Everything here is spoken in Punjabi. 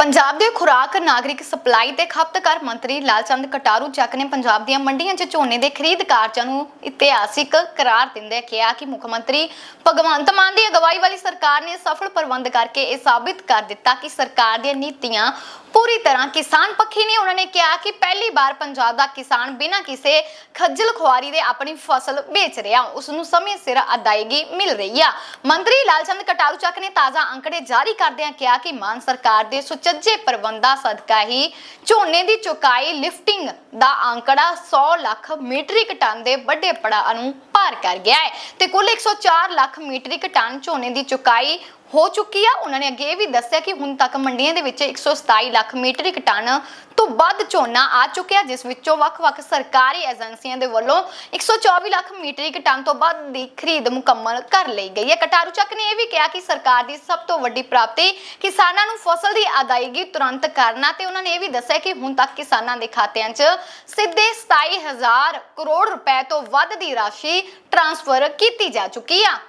ਪੰਜਾਬ ਦੇ ਖੁਰਾਕ ਨਾਗਰਿਕ ਸਪਲਾਈ ਤੇ ਖਪਤਕਾਰ ਮੰਤਰੀ ਲਾਲਚੰਦ ਕਟਾਰੂ ਚੱਕ ਨੇ ਪੰਜਾਬ ਦੀਆਂ ਮੰਡੀਆਂ 'ਚ ਝੋਨੇ ਦੇ ਖਰੀਦ ਕਾਰਜਾਂ ਨੂੰ ਇਤਿਹਾਸਿਕ ਕਰਾਰ ਦਿੰਦਿਆਂ ਕਿਹਾ ਕਿ ਮੁੱਖ ਮੰਤਰੀ ਭਗਵੰਤ ਮਾਨ ਦੀ ਅਗਵਾਈ ਵਾਲੀ ਸਰਕਾਰ ਨੇ ਸਫਲ ਪ੍ਰਬੰਧ ਕਰਕੇ ਇਹ ਸਾਬਿਤ ਕਰ ਦਿੱਤਾ ਕਿ ਸਰਕਾਰ ਦੀਆਂ ਨੀਤੀਆਂ ਪੂਰੀ ਤਰ੍ਹਾਂ ਕਿਸਾਨ ਪੱਖੀ ਨੇ ਉਹਨਾਂ ਨੇ ਕਿਹਾ ਕਿ ਪਹਿਲੀ ਵਾਰ ਪੰਜਾਬ ਦਾ ਕਿਸਾਨ ਬਿਨਾਂ ਕਿਸੇ ਖੱਜਲ ਖੁਆਰੀ ਦੇ ਆਪਣੀ ਫਸਲ ਵੇਚ ਰਿਹਾ। ਉਸ ਨੂੰ ਸਮੇਂ ਸਿਰ ਅਦਾਇਗੀ ਮਿਲ ਰਹੀ ਆ। ਮੰਤਰੀ ਲਾਲਚੰਦ ਕਟਾਰੂ ਚੱਕ ਨੇ ਤਾਜ਼ਾ ਅੰਕੜੇ ਜਾਰੀ ਕਰਦਿਆਂ ਕਿਹਾ ਕਿ ਮਾਨ ਸਰਕਾਰ ਦੇ ਸੁਚੱਜੇ ਪ੍ਰਬੰਧਾਂ ਸਦਕਾ ਹੀ ਝੋਨੇ ਦੀ ਚੁਕਾਈ ਲਿਫਟਿੰਗ ਦਾ ਅੰਕੜਾ 100 ਲੱਖ ਮੀਟ੍ਰਿਕ ਟਨ ਦੇ ਵੱਡੇ ਪੜਾਅ ਨੂੰ ਪਾਰ ਕਰ ਗਿਆ ਹੈ ਤੇ ਕੁੱਲ 104 ਲੱਖ ਮੀਟ੍ਰਿਕ ਟਨ ਝੋਨੇ ਦੀ ਚੁਕਾਈ ਹੋ ਚੁੱਕੀ ਆ। ਉਹਨਾਂ ਨੇ ਅੱਗੇ ਇਹ ਵੀ ਦੱਸਿਆ ਕਿ ਹੁਣ ਤੱਕ ਮੰਡੀਆਂ ਦੇ ਵਿੱਚ 127 ਲੱਖ ਮੀਟ੍ਰਿਕ ਟਨ ਤੋਂ ਵੱਧ ਝੋਨਾ ਆ ਚੁੱਕਿਆ, ਜਿਸ ਵਿੱਚੋਂ ਵੱਖ-ਵੱਖ ਸਰਕਾਰੀ ਏਜੰਸੀਆਂ ਦੇ ਵੱਲੋਂ 124 ਲੱਖ ਮੀਟ੍ਰਿਕ ਟਨ ਤੋਂ ਵੱਧ ਦੀ ਖਰੀਦ ਮੁਕੰਮਲ ਕਰ ਲਈ ਗਈ ਹੈ। ਕਟਾਰੂ ਚੱਕ ਨੇ ਇਹ ਵੀ ਕਿਹਾ ਕਿ ਸਰਕਾਰ ਦੀ ਸਭ ਤੋਂ ਵੱਡੀ ਪ੍ਰਾਪਤੀ ਕਿਸਾਨਾਂ ਨੂੰ ਫਸਲ ਦੀ ਅਦਾਇਗੀ ਤੁਰੰਤ ਕਰਨਾ ਤੇ ਉਹਨਾਂ ਨੇ ਇਹ ਵੀ ਦੱਸਿਆ ਕਿ ਹੁਣ ਤੱਕ ਕਿਸਾਨਾਂ ਦੇ ਖਾਤਿਆਂ 'ਚ ਸਿੱਧੇ 27000 ਕਰੋੜ ਰੁਪਏ ਤੋਂ ਵੱਧ ਦੀ ਰਾਸ਼ੀ ਟ੍ਰਾਂਸਫਰ ਕੀਤੀ ਜਾ ਚੁੱਕੀ ਆ।